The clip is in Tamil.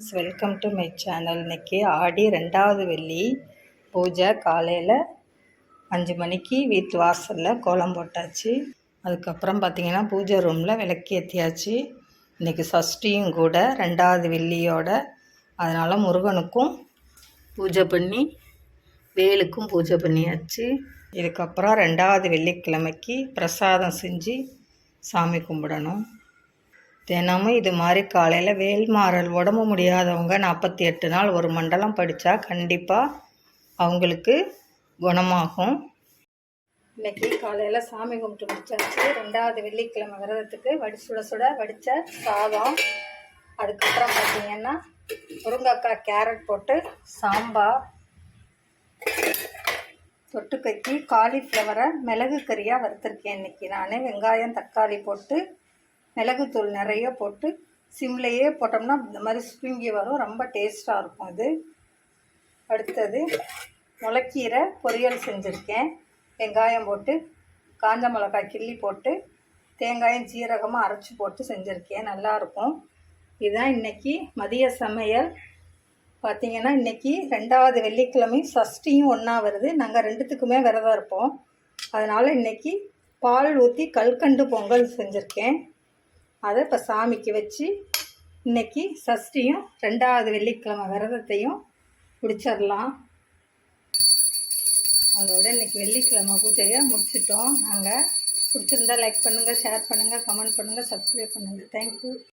வெல்கம் டு மை சேனல் இன்னைக்கு ஆடி ரெண்டாவது வெள்ளி பூஜை காலையில் அஞ்சு மணிக்கு வீட்டு வாசலில் கோலம் போட்டாச்சு. அதுக்கப்புறம் பார்த்திங்கன்னா பூஜை ரூமில் விளக்கேற்றியாச்சு இன்றைக்கி சஷ்டியும் கூட ரெண்டாவது வெள்ளியோட. அதனால் முருகனுக்கும் பூஜை பண்ணி வேலுக்கும் பூஜை பண்ணியாச்சு. இதுக்கப்புறம் ரெண்டாவது வெள்ளிக்கிழமைக்கு பிரசாதம் செஞ்சு சாமி கும்பிடணும். தினமும் இது மாதிரி காலையில் வேல் மாறல் உடம்பு முடியாதவங்க நாற்பத்தி எட்டு நாள் ஒரு மண்டலம் படித்தா கண்டிப்பாக அவங்களுக்கு குணமாகும். இன்றைக்கி காலையில் சாமி கும்பிட்டு முடிச்சாச்சு. ரெண்டாவது வெள்ளிக்கிழமை விரதத்துக்கு வடி சுட சுட வடித்த சாதம். அதுக்கப்புறம் பார்த்திங்கன்னா முருங்கைக்காய் கேரட் போட்டு சாம்பார். தொட்டுக்கைக்கு காலிஃப்ளவரை மிளகு கறியாக வறுத்துருக்கேன் இன்றைக்கி நான் வெங்காயம் தக்காளி போட்டு மிளகுத்தூள் நிறைய போட்டு சிம்லேயே போட்டோம்னா இந்த மாதிரி சுருங்கி வரும். ரொம்ப டேஸ்ட்டாக இருக்கும் இது அடுத்தது முளைக்கீரை பொரியல் செஞ்சுருக்கேன். வெங்காயம் போட்டு காஞ்ச மிளகாய் கிள்ளி போட்டு தேங்காயும் சீரகமாக அரைச்சி போட்டு செஞ்சுருக்கேன். நல்லாயிருக்கும் இதுதான் இன்றைக்கி மதிய சமையல். பார்த்திங்கன்னா இன்றைக்கி ரெண்டாவது வெள்ளிக்கிழமை சஷ்டியும் ஒன்றா வருது. நாங்கள் ரெண்டுத்துக்குமே விரதம் இருப்போம். அதனால் இன்றைக்கி பால் ஊற்றி கல்கண்டு பொங்கல் செஞ்சுருக்கேன். அதை இப்போ சாமிக்கு வச்சு இன்றைக்கி சஷ்டியும் ரெண்டாவது வெள்ளிக்கிழமை விரதத்தையும் பிடிச்சிடலாம் அதோட இன்றைக்கி வெள்ளிக்கிழமை பூஜையை முடிச்சிட்டோம். நாங்கள் பிடிச்சிருந்தா லைக் பண்ணுங்கள் ஷேர் பண்ணுங்கள் கமெண்ட் பண்ணுங்கள் சப்ஸ்கிரைப் பண்ணுங்கள் தேங்க்யூ